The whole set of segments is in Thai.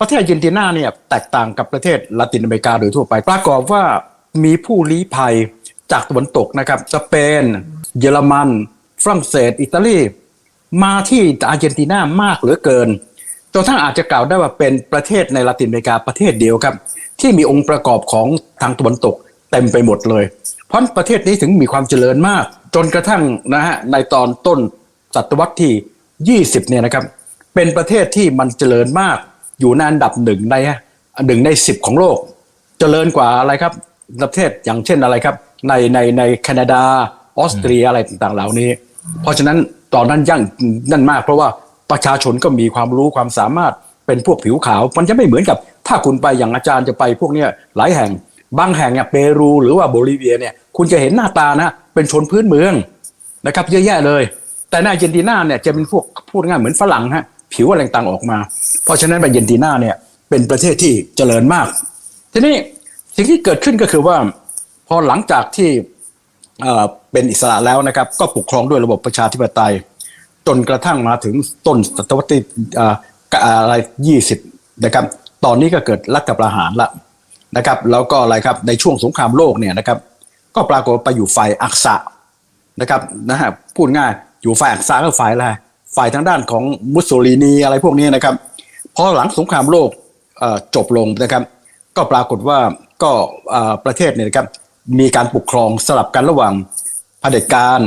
ประเทศอาร์เจนตินาเนี่ยแตกต่างกับประเทศละตินอเมริกาโดยทั่วไป ปรากฏว่ามีผู้ลี้ภัยจากตะวันตกนะครับสเปน เยอรมัน ฝรั่งเศส อิตาลี มาที่อาร์เจนตินามากเหลือเกินจนทั้งอาจจะกล่าวได้ว่าเป็นประเทศในละตินอเมริกาประเทศเดียวครับ ที่มีองค์ประกอบของทางตะวันตกเต็มไปหมดเลย เพราะประเทศนี้ถึงมีความเจริญมาก จนกระทั่งนะฮะในตอนต้นศตวรรษที่ 20เนี่ยนะครับเป็นประเทศที่มันเจริญมาก อยู่ในอันดับหนึ่งในหนึ่งในสิบของโลก เจริญกว่าอะไรครับประเทศอย่างเช่นอะไรครับ ในในในแคนาดาออสเตรียอะไรต่างๆเหล่านี้ เพราะฉะนั้นตอนนั้นยั่งนั่นมาก เพราะว่าประชาชนก็มีความรู้ความสามารถเป็นพวกผิวขาว มันจะไม่เหมือนกับ ถ้าคุณไปอย่างอาจารย์จะไปพวกเนี้ยหลายแห่ง บางแห่งเนี่ยเปรูหรือว่าโบลิเวียเนี่ยคุณจะเห็นหน้าตานะเป็นชนพื้นเมืองนะครับเยอะแยะเลย แต่ในอาร์เจนตินาเนี่ยจะเป็นพวกพูดง่ายเหมือนฝรั่งฮะ ผิวอะไรต่างออกมา เพราะฉะนั้นอาร์เจนตินาเนี่ยเป็นประเทศที่เจริญมาก ทีนี้สิ่งที่เกิดขึ้นก็คือว่า พอหลังจากที่เป็นอิสระแล้วนะครับ ก็ปกครองด้วยระบบประชาธิปไตย จนกระทั่งมาถึงต้นศตวรรษที่อะไรยี่สิบนะครับ ตอนนี้ก็เกิดรัฐประหารละนะครับ แล้วก็อะไรครับในช่วงสงครามโลกเนี่ยนะครับ ก็ปรากฏไปอยู่ฝ่ายอักษะนะครับนะฮะพูดง่ายอยู่ฝ่ายอักษะก็ฝ่ายอะไร ฝ่ายทางด้านของมุสโสลินีอะไรพวกนี้นะครับพอหลังสงครามโลกจบลงนะครับ ก็ปรากฏว่าก็ประเทศเนี่ยนะครับมีการปกครองสลับกันระหว่างเผด็จการ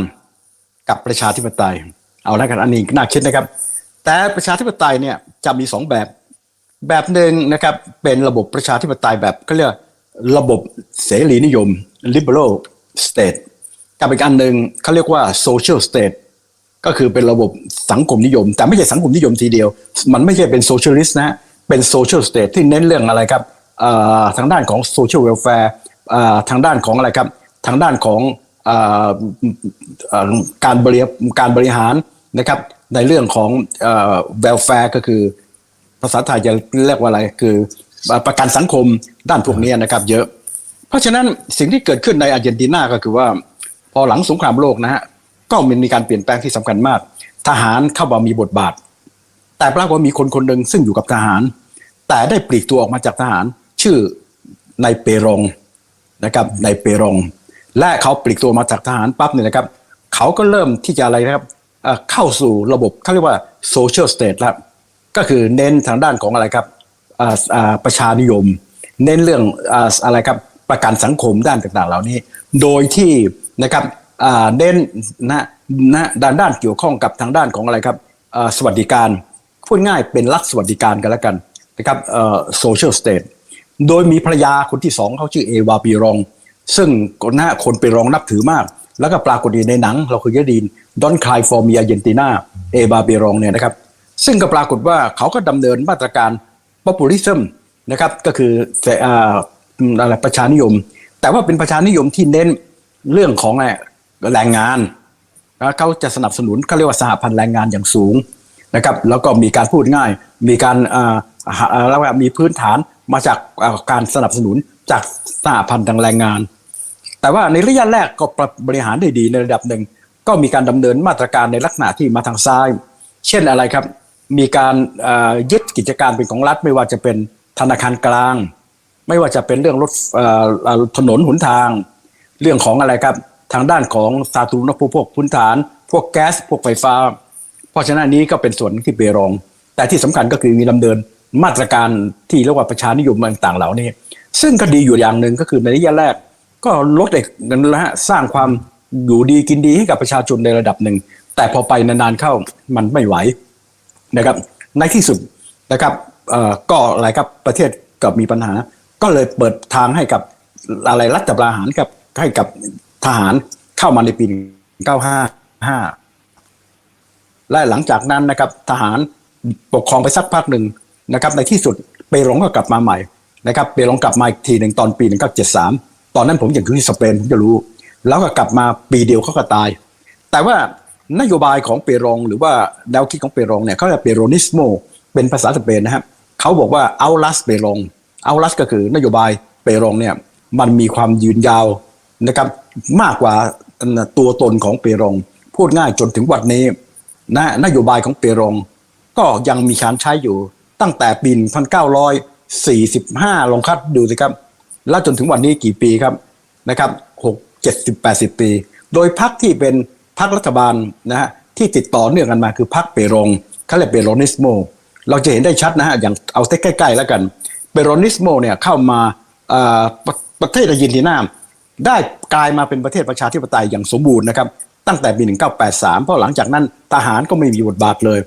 กับประชาธิปไตย เอาละกันอันนี้น่าคิดนะครับ แต่ประชาธิปไตยเนี่ยจะมีสองแบบ แบบหนึ่งนะครับเป็นระบบประชาธิปไตยแบบเขาเรียกระบบเสรีนิยม liberal state กับอีกอันหนึ่งเขาเรียกว่า social state ก็คือเป็นระบบสังคมนิยม แต่ไม่ใช่สังคมนิยมทีเดียว มันไม่ใช่เป็นโซเชียลิสต์นะเป็นโซเชียลสเตทที่เน้นเรื่องอะไรครับทางด้านของโซเชียลเวลแฟร์ทางด้านของอะไรครับ ทางด้านของออการบริการบริหารนะครับในเรื่องของเวลแฟร์ก็คือ ภาษาไทยจะเรียกว่าอะไรคือประกันสังคมด้านพวกนี้นะครับ เยอะ เพราะฉะนั้นสิ่งที่เกิดขึ้นในอาร์เจนตินาก็คือว่า พอหลังสงครามโลกนะฮะ ก็มีการเปลี่ยนแปลงที่สำคัญมาก ทหารเข้ามามีบทบาท แต่ปรากฏว่ามีคนคนหนึ่งซึ่งอยู่กับทหาร แต่ได้ปลีกตัวออกมาจากทหาร ชื่อนายเปรองนะครับนายเปรองและเขาปลีกตัวมาจากทหารปั๊บเนี่ยนะครับ เขาก็เริ่มที่จะอะไรนะครับเข้าสู่ระบบเขาเรียกว่าโซเชียลสเตทแล้วก็คือเน้นทางด้านของอะไรครับประชานิยม เน้นเรื่องอะไรครับประกันสังคมด้านต่างๆ เหล่านี้ โดยที่นะครับ เน้นนะนะด้านด้านเกี่ยวข้องกับทางด้านของอะไรครับสวัสดิการพูดง่ายเป็นรัฐสวัสดิการกันแล้วกันนะครับโซเชียลสเตทโดยมีภรรยาคนที่สองเขาชื่อเอวาปีรอง ซึ่งคนหน้าคนไปรองนับถือมาก แล้วก็ปรากฏอยู่ในหนัง เราเคยได้ยินดอนคลายฟอร์มีอาเจนตินาเอบาเบรองเนี่ยนะครับ ซึ่งก็ปรากฏว่าเขาก็ดำเนินมาตรการ populism นะครับก็คือออะไรประชานิยม แต่ว่าเป็นประชานิยมที่เน้นเรื่องของอะไร แรงงานแล้วเขาจะสนับสนุนเขาเรียกว่าสหพันธ์แรงงานอย่างสูงนะครับ แล้วก็มีการพูดง่าย มีการอ่าหาอ่าแล้วก็มีพื้นฐานมาจากการสนับสนุนจากสหพันธ์ทางแรงงาน แต่ว่าในระยะแรกก็บริหารได้ดีในระดับหนึ่ง ก็มีการดำเนินมาตรการในลักษณะที่มาทางซ้าย เช่นอะไรครับ มีการอ่อยึดกิจการเป็นของรัฐ ไม่ว่าจะเป็นธนาคารกลาง ไม่ว่าจะเป็นเรื่องรถอ่อเอ่อถนนหนทาง เรื่องของอะไรครับ ทางด้านของสาธารณูปโภคพื้นฐาน พวกแก๊สพวกไฟฟ้า เพราะฉะนั้นนี้ก็เป็นส่วนที่เปรอง แต่ที่สำคัญก็คือมีดำเนินมาตรการที่เรียกว่าประชานิยมต่างๆเหล่านี้ ซึ่งก็ดีอยู่อย่างหนึ่งก็คือในระยะแรก ก็ลดเด็กนั่นแหละฮะสร้างความอยู่ดีกินดีให้กับประชาชนในระดับหนึ่ง แต่พอไปนานๆเข้ามันไม่ไหวนะครับในที่สุดนะครับเอ่อก็อะไรครับประเทศก็มีปัญหา ก็เลยเปิดทางให้กับอะไรรัฐประหารกับให้กับ ทหารเข้ามาในปี 955 และหลังจากนั้นนะครับ ทหารปกครองไปสักพักหนึ่งนะครับ ในที่สุดเปรองก็กลับมาใหม่นะครับ เปรองกลับมาอีกทีหนึ่งตอนปี 1973 ตอนนั้นผมยังอยู่ที่สเปนผมจะรู้ แล้วก็กลับมาปีเดียวเขาก็ตาย แต่ว่านโยบายของเปรองหรือว่าแนวคิดของเปรองเนี่ยเขาเรียกเปโรนิสโมเป็นภาษาสเปนนะครับเขาบอกว่าเอาลัสเปรองเอาลัสก็คือนโยบายเปรองเนี่ยมันมีความยืนยาว นะครับมากกว่าตัวตนของเปรองพูดง่ายจนถึงวันนี้นะนโยบายของเปรองก็ยังมีการใช้อยู่ตั้งแต่ปี 1945 ลองคัดดูสิครับ แล้วจนถึงวันนี้กี่ปีครับนะครับ6 70 80 ปี โดยพักที่เป็นพักรัฐบาลนะฮะที่ติดต่อเนื่องกันมาคือพักเปโรงเขาเรียกเปโรนิสโมเราจะเห็นได้ชัดนะฮะอย่างเอาใกล้ๆแล้วกันเปโรนิสโมเนี่ยเข้ามาประประเทศอาร์เจนตินา ได้กลายมาเป็นประเทศประชาธิปไตยอย่างสมบูรณ์นะครับ ตั้งแต่ปี 1983 เพราะหลังจากนั้นทหารก็ไม่มีบทบาทเลย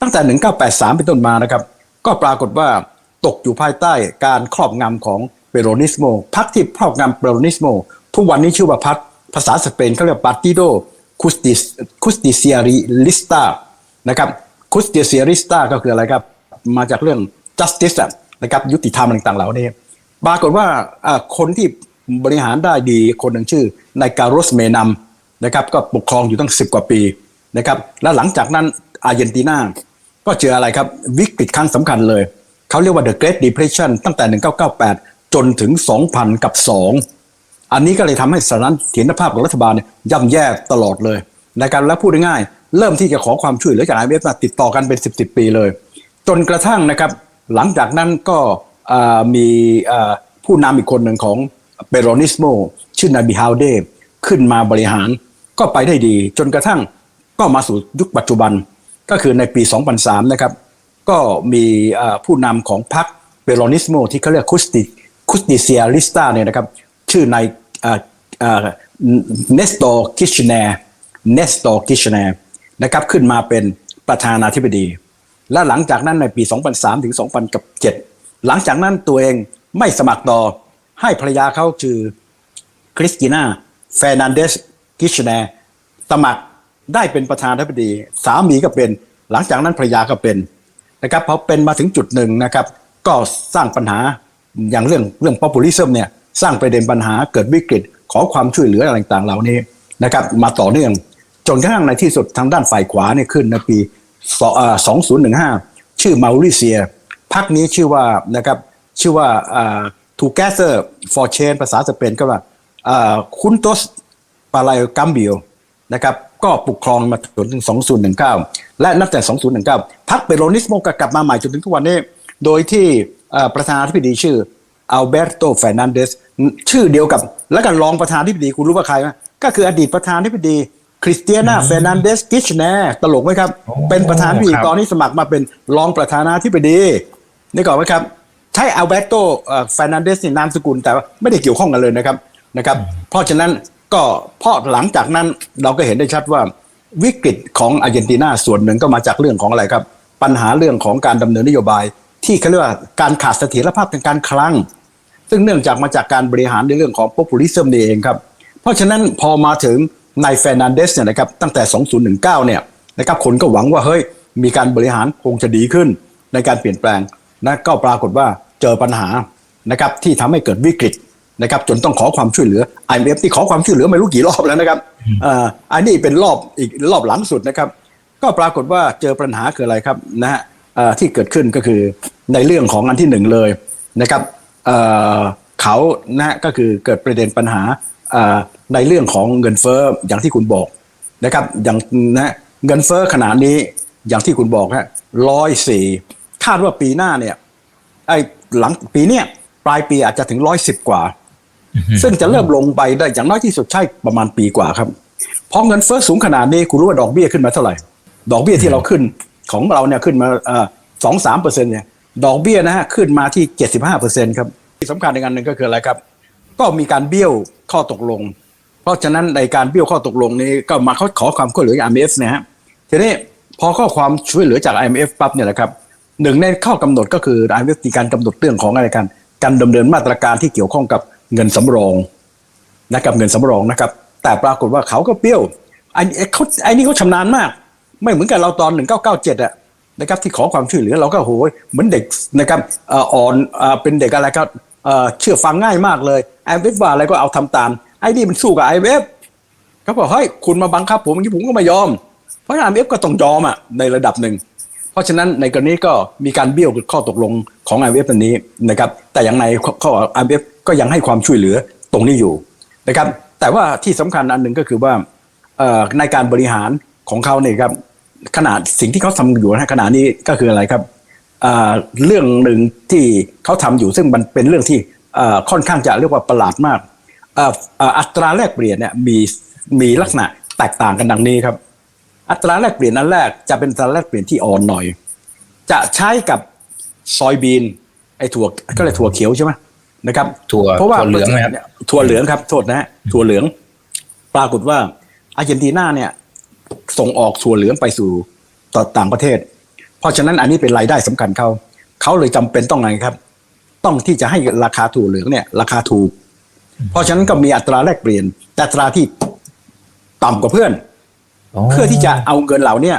ตั้งแต่ 1983 เป็นต้นมานะครับ ก็ปรากฏว่าตกอยู่ภายใต้การครอบงำของเปโรนิสโมพรรคที่ครอบงำเปโรนิสโมทุกวันนี้ชื่อว่าพรรคภาษาสเปนเขาเรียกปาร์ติโดคุสติคุสติเซียริลิสตานะครับคุสติเซียริสตาก็คืออะไรครับ มาจากเรื่อง justice นะครับยุติธรรมต่างๆเหล่านี้ปรากฏว่าคนที่ บริหารได้ดีคนหนึ่งชื่อนายการสเมนัมนะครับก็ปกครองอยู่ตั้ง 10 กว่าปีนะครับและหลังจากนั้นอาร์เจนตินาก็เจออะไรครับ วิกฤตครั้งสำคัญเลย เขาเรียกว่า The Great Depression ตั้งแต่ 1998 จนถึง 2000 กับ 2 อันนี้ก็เลยทำให้สถานเสถียรภาพของรัฐบาลเนี่ยย่ำแย่ตลอดเลยนะครับและพูดง่ายๆเริ่มที่จะขอความช่วยเหลือจาก IMF มาติดต่อกันเป็น 10 10ปีเลย จนกระทั่งนะครับหลังจากนั้นก็มีผู้นำอีกคนหนึ่งของ เปโรนิสโม ชื่อนาบิฮาวเดขึ้นมาบริหาร ก็ไปได้ดีจนกระทั่งก็มาสู่ยุคปัจจุบันก็คือในปี 2003 นะครับ ก็มีผู้นำของพรรคเปโรนิสโมที่เขาเรียกคุสติคุสติเซียลิสตาเนี่ยนะครับ ชื่อนายเนสโตคิชเนเนสโตคิชเนนะครับขึ้นมาเป็นประธานาธิบดี และหลังจากนั้นในปี 2003 ถึง 2007 หลังจากนั้นตัวเองไม่สมัครต่อ ให้ภรรยาเขาชื่อคริสติน่าเฟรนันเดสกิชเนสมัครได้เป็นประธานาธิบดี สามีก็เป็น หลังจากนั้นภรรยาก็เป็นนะครับพอเป็นมาถึงจุดหนึ่งนะครับ ก็สร้างปัญหาอย่างเรื่องเรื่อง populism เนี่ยสร้างประเด็นปัญหาเกิดวิกฤตขอความช่วยเหลืออะไรต่างๆเหล่านี้นะครับมาต่อเนื่องจนกระทั่งในที่สุดทางด้านฝ่ายขวาเนี่ยขึ้นในปีสองอ่า2015 ชื่อมาริเซียพรรคนี้ชื่อว่านะครับชื่อว่า อ่า Together for Change ภาษาสเปนก็ว่าคุนโตสปาลายกัมบิโอนะครับก็ปกครองมาจนถึง 2019 และนับแต่ 2019 พรรคเปโรนิสโมก็กลับมาใหม่จนถึงทุกวันนี้ โดยที่เอ่อประธานาธิบดีชื่ออัลเบร์โตเฟรนันเดสชื่อเดียวกับ แล้วก็รองประธานาธิบดีคุณรู้ว่าใครไหมก็คืออดีตประธานาธิบดีคริสเตียนาเฟรนันเดสกิชแนตลกไหมครับโอ้เป็นประธานาธิบดีครับตอนนี้สมัครมาเป็นรองประธานาธิบดีนี่ก่อนไหมครับ ใช่อัลเบโตเฟนันเดสนี่นามสกุลแต่ว่าไม่ได้เกี่ยวข้องกันเลยนะครับนะครับ เพราะฉะนั้นก็พราะหลังจากนั้นเราก็เห็นได้ชัดว่าวิกฤตของอาร์เจนตินาส่วนหนึ่งก็มาจากเรื่องของอะไรครับ ปัญหาเรื่องของการดำเนินนโยบาย ที่เขาเรียกว่าการขาดเสถียรภาพทางการคลัง ซึ่งเนื่องจากมาจากการบริหารในเรื่องของ populism นี่เองครับ เพราะฉะนั้นพอมาถึงนายเฟนันเดสเนี่ยนะครับตั้งแต่ 2019 เนี่ยนะครับคนก็หวังว่าเฮ้ยมีการบริหารคงจะดีขึ้นในการเปลี่ยนแปลงนะก็ปรากฏว่า เจอปัญหานะครับที่ทำให้เกิดวิกฤตนะครับจนต้องขอความช่วยเหลือ IMF ที่ขอความช่วยเหลือไม่รู้กี่รอบแล้วนะครับอ่าอันนี้เป็นรอบอีกรอบหลังสุดนะครับ ก็ปรากฏว่าเจอปัญหาคืออะไรครับนะฮะเอ่อที่เกิดขึ้นก็คือในเรื่องของอันที่หนึ่งเลยนะครับเอ่อเขานะฮะก็คือเกิดประเด็นปัญหาเอ่อในเรื่องของเงินเฟ้ออย่างที่คุณบอกนะครับอย่างนะฮะเงินเฟ้อขนาดนี้อย่างที่คุณบอกฮะร้อยสี่คาดว่าปีหน้าเนี่ยไอ้ หลังปีเนี้ยปลายปีอาจจะถึงร้อยสิบกว่า ซึ่งจะเริ่มลงไปได้อย่างน้อยที่สุดใช่ประมาณปีกว่าครับเพราะเงินเฟ้อสูงขนาดนี้คุณรู้ว่าดอกเบี้ยขึ้นมาเท่าไหร่ ดอกเบี้ยที่เราขึ้นของเราเนี่ยขึ้นมาสองสามเปอร์เซ็นต์เนี่ยดอกเบี้ยนะฮะขึ้นมาที่เจ็ดสิบห้าเปอร์เซ็นต์ครับที่สำคัญอีกอันหนึ่งก็คืออะไรครับ ก็มีการเบี้ยวข้อตกลง เพราะฉะนั้นในการเบี้ยวข้อตกลงนี้ก็มาเขาขอความช่วยเหลือจาก IMF นะฮะทีนี้พอข้อความช่วยเหลือจาก IMF ปั๊บเนี่ยแหละครับ หนึ่งในข้อกำหนดก็คือ IMF มีการกำหนดเรื่องของอะไรกันการดำเนินมาตรการที่เกี่ยวข้องกับเงินสำรองนะครับเงินสำรองนะครับ แต่ปรากฏว่าเขาก็เปรี้ยวไอ้เขาไอ้นี่เขาชำนาญมาก ไม่เหมือนกับเราตอน1997อะนะครับที่ขอความช่วยเหลือเราก็โหยเหมือนเด็กนะครับอ่อนเป็นเด็กอะไรก็เชื่อฟังง่ายมากเลยไอเอฟว่าอะไรก็เอาทำตามไอ้นี่มันสู้กับไอเอฟเขาบอกเฮ้ยคุณมาบังคับผมอย่างนี้ผมก็ไม่ยอม เพราะไอเอฟก็ต้องยอมอะในระดับหนึ่ง เพราะฉะนั้นในกรณีก็มีการเบี้ยวข้อตกลงของ IMF อันนี้นะครับแต่อย่างในข้อ IMF ก็ยังให้ความช่วยเหลือตรงนี้อยู่นะครับแต่ว่าที่สำคัญอันหนึ่งก็คือว่าในการบริหารของเขาเนี่ยครับขนาดสิ่งที่เขาทำอยู่ในขณะนี้ก็คืออะไรครับเรื่องหนึ่งที่เขาทำอยู่ซึ่งมันเป็นเรื่องที่ค่อนข้างจะเรียกว่าประหลาดมากอ,อ,อัตราแลกเปลี่ยนเนี่ยมีมีลักษณะแตกต่างกันดังนี้ครับ อัตราแลกเปลี่ยนนั้นแรกจะเป็นอัตราแลกเปลี่ยนที่อ่อนหน่อย จะใช้กับซอยบีนไอ้ถั่วก็เลยกถั่วเขียวใช่ไหมนะครับถั่วเพราะว่าถั่วเหลืองไหมครับถั่วเหลืองครับโทษนะฮะถั่วเหลือง ปรากฏว่าอาร์เจนตินาเนี่ย ส่งออกถั่วเหลืองไปสู่ต่อต่างประเทศ เพราะฉะนั้นอันนี้เป็นรายได้สำคัญเขาเขาเลยจำเป็นต้องไงครับ ต้องที่จะให้ราคาถั่วเหลืองเนี่ย ราคาถูก เพราะฉะนั้นก็มีอัตราแลกเปลี่ยนแต่อัตราที่ต่ำกว่าเพื่อน เพื่อที่จะเอาเงินเหล่าเนี้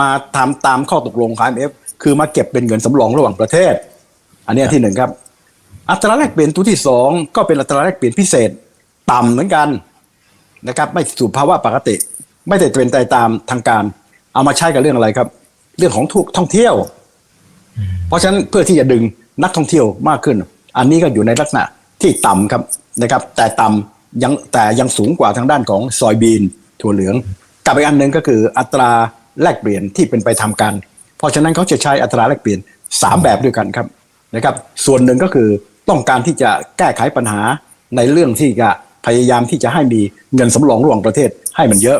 มาทำตามข้อตกลงของ IMF คือมาเก็บเป็นเงินสำรองระหว่างประเทศ อันเนี้ยที่หนึ่งครับ อัตราแลกเปลี่ยนตัวที่สองก็เป็นอัตราแลกเปลี่ยนพิเศษต่ำเหมือนกันนะครับ ไม่สู่ภาวะปกติ ไม่ได้เป็นไปตามทางการ เอามาใช้กับเรื่องอะไรครับ เรื่องของทุกท่องเที่ยว เพราะฉะนั้นเพื่อที่จะดึงนักท่องเที่ยวมากขึ้น อันนี้ก็อยู่ในลักษณะที่ต่ำครับนะครับ แต่ต่ำยังแต่ยังสูงกว่าทางด้านของซอยบีนถั่วเหลือง กับอีกอันหนึ่งก็คืออัตราแลกเปลี่ยนที่เป็นไปทำการ เพราะฉะนั้นเขาจะใช้อัตราแลกเปลี่ยนสามแบบด้วยกันครับนะครับ ส่วนหนึ่งก็คือต้องการที่จะแก้ไขปัญหาในเรื่องที่จะพยายามที่จะให้มีเงินสำรองระหว่างประเทศให้มันเยอะ